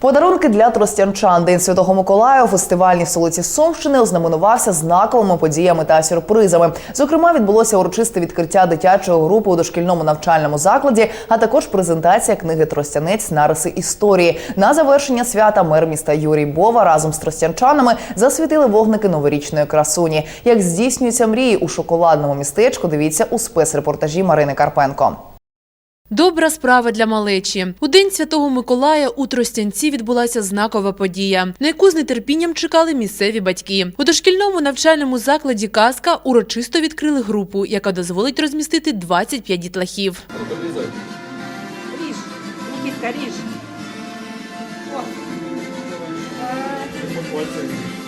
Подарунки для тростянчан. День Святого Миколая у фестивальній столиці Сумщини ознаменувався знаковими подіями та сюрпризами. Зокрема, відбулося урочисте відкриття дитячої групи у дошкільному навчальному закладі, а також презентація книги Тростянець нариси історії. На завершення свята мер міста Юрій Бова разом з тростянчанами засвітили вогники новорічної красуні. Як здійснюються мрії у шоколадному містечку? Дивіться у спецрепортажі Марини Карпенко. Добра справа для малечі. У день Святого Миколая у Тростянці відбулася знакова подія, на яку з нетерпінням чекали місцеві батьки. У дошкільному навчальному закладі Казка урочисто відкрили групу, яка дозволить розмістити 25 дітлахів. Ріж, Нікітка, ріж.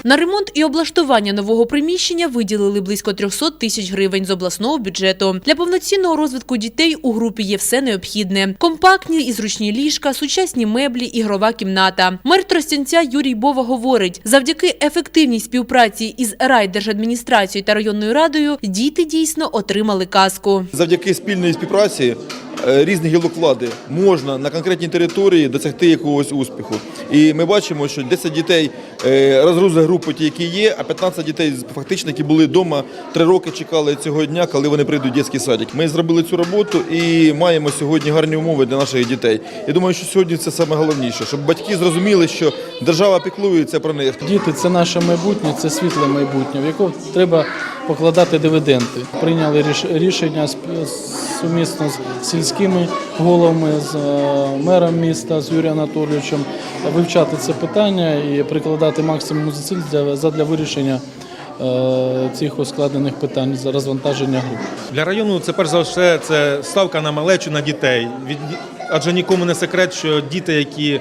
На ремонт і облаштування нового приміщення виділили близько 300 тисяч гривень з обласного бюджету. Для повноцінного розвитку дітей у групі є все необхідне: компактні і зручні ліжка, сучасні меблі, ігрова кімната. Мер Тростянця Юрій Бова говорить: завдяки ефективній співпраці із райдержадміністрацією та районною радою діти дійсно отримали казку. Завдяки спільної співпраці різних гілок влади можна на конкретній території досягти якогось успіху. І ми бачимо, що 10 дітей е, розгрузили групи, ті, які є, а 15 дітей фактично, які були вдома, три роки чекали цього дня, коли вони прийдуть в дитячий садик. Ми зробили цю роботу і маємо сьогодні гарні умови для наших дітей. Я думаю, що сьогодні це саме головніше, щоб батьки зрозуміли, що держава піклується про них. Діти це наше майбутнє, це світле майбутнє, в яке треба покладати дивіденди. Прийняли рішення сумісно з сільськими головами, з е, мером міста, з Юрієм Анатолійовичем вивчати це питання і прикладати максимум зусиль для, задля вирішення е, цих ускладнених питань за розвантаження груп. Для району це перш за все це ставка на малечу на дітей. Адже нікому не секрет, що діти, які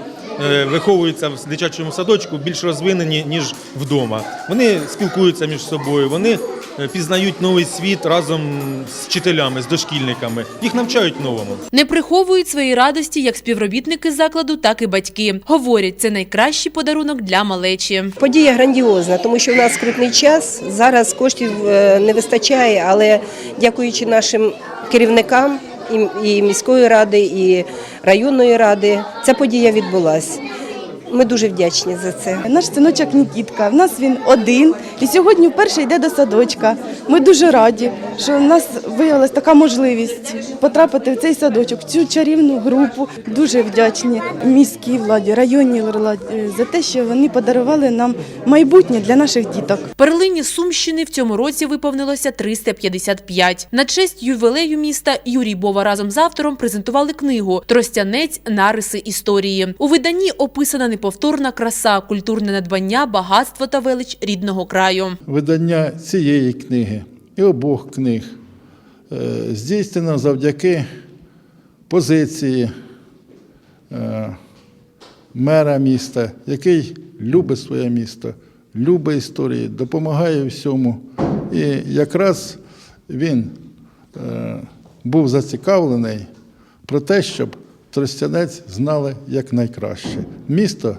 виховуються в дитячому садочку, більш розвинені ніж вдома. Вони спілкуються між собою, вони е, пізнають новий світ разом з вчителями, з дошкільниками. Їх навчають новому. Не приховують свої радості як співробітники закладу, так і батьки. Говорять, це найкращий подарунок для малечі. Подія грандіозна, тому що в нас скрутний час. Зараз коштів е, не вистачає, але дякуючи нашим керівникам і, міської ради, і районної ради, ця подія відбулася. Ми дуже вдячні за це. Наш синочок Нікітка, в нас він один і сьогодні вперше йде до садочка. Ми дуже раді, що в нас виявилася така можливість потрапити в цей садочок, в цю чарівну групу. Дуже вдячні міській владі, районній владі за те, що вони подарували нам майбутнє для наших діток. Перлині Сумщини в цьому році виповнилося 355. На честь ювілею міста Юрій Бова разом з автором презентували книгу Тростянець нариси історії. У виданні описана неповторна краса, культурне надбання, багатство та велич рідного краю. Видання цієї книги і обох книг е, здійснено завдяки позиції е, мера міста, який любить своє місто, любить історії, допомагає всьому. І якраз він е, був зацікавлений про те, щоб Тростянець знали як найкраще. Місто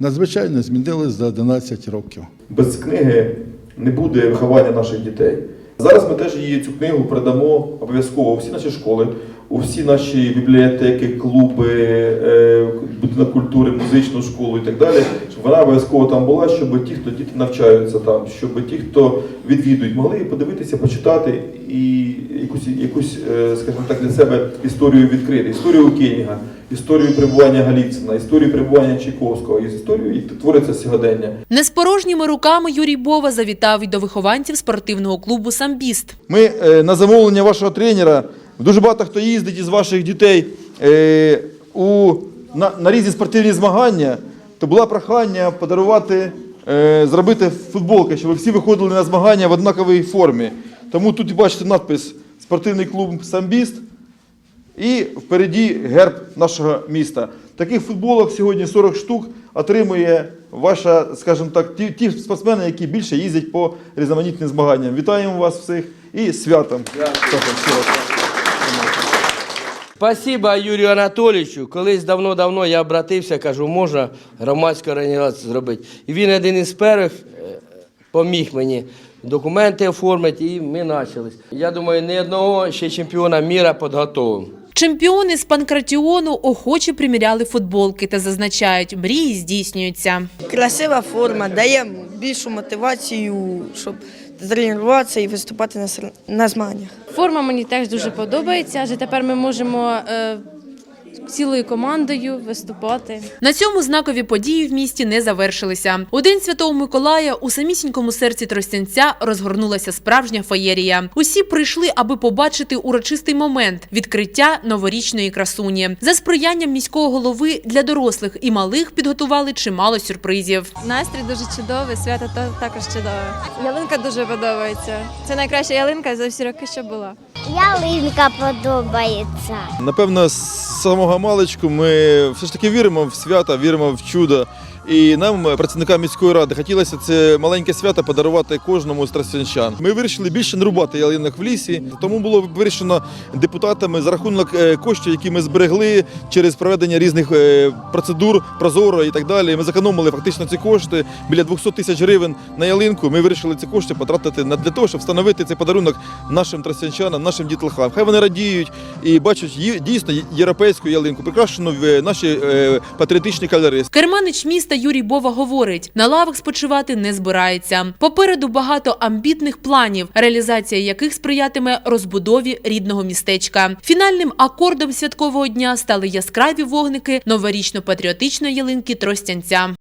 надзвичайно змінилось за 11 років. без книги не буде виховання наших дітей. Зараз ми теж її цю книгу передамо обов'язково всі наші школи, у всі наші бібліотеки, клуби, е, будинок культури, музичну школу і так далі, щоб вона обов'язково там була, щоб ті, хто діти навчаються там, щоб ті, хто відвідують, могли подивитися, почитати і якусь, якусь е, скажімо так, для себе історію відкрити. Історію Кенінга, історію перебування Галіцина, історію перебування Чайковського, історію і твориться сьогодення. Не з порожніми руками Юрій Бова завітав і до вихованців спортивного клубу «Самбіст». Ми е, на замовлення вашого тренера, дуже багато хто їздить із ваших дітей е, у, на, на різні спортивні змагання, то було прохання подарувати, е, зробити футболки, щоб всі виходили на змагання в однаковій формі. Тому тут бачите надпис Спортивний клуб Самбіст і впереді герб нашого міста. Таких футболок сьогодні 40 штук отримує ваша, скажімо так, ті, ті спортсмени, які більше їздять по різноманітним змаганням. Вітаємо вас всіх і святом. Дякую. Спасибо Юрію Анатолійовичу. Колись давно-давно я обратився, кажу, можна громадську організацію зробити. І він один із перших е, поміг мені документи оформити, і ми почали. Я думаю, ні одного ще чемпіона міра підготовимо. Чемпіони з панкратіону охоче приміряли футболки та зазначають, мрії здійснюються. Красива форма дає більшу мотивацію, щоб тренуватися і виступати на, змаганнях. Форма мені теж дуже подобається, адже тепер ми можемо е, цілою командою виступати. На цьому знакові події в місті не завершилися. У день Святого Миколая у самісінькому серці Тростянця розгорнулася справжня феєрія. Усі прийшли, аби побачити урочистий момент відкриття новорічної красуні. За сприянням міського голови для дорослих і малих підготували чимало сюрпризів. Настрій дуже чудовий, свято та- також чудове. Ялинка дуже подобається. Це найкраща ялинка за всі роки, що була. Ялинка подобається. Напевно, з самого маличку ми все ж таки віримо в свята, віримо в чудо. І нам, працівникам міської ради, хотілося це маленьке свято подарувати кожному з тростянчан. Ми вирішили більше не рубати ялинок в лісі, тому було вирішено депутатами за рахунок е, коштів, які ми зберегли через проведення різних е, процедур, прозоро і так далі. Ми зекономили фактично ці кошти біля 200 тисяч гривень на ялинку. Ми вирішили ці кошти потратити на для того, щоб встановити цей подарунок нашим тростянчанам, нашим дітлахам. Хай вони радіють і бачать дійсно європейську ялинку, прикрашену в е, наші е, патріотичні кольори. Керманич міста Юрій Бова говорить, на лавах спочивати не збирається. Попереду багато амбітних планів, реалізація яких сприятиме розбудові рідного містечка. Фінальним акордом святкового дня стали яскраві вогники новорічно-патріотичної ялинки Тростянця.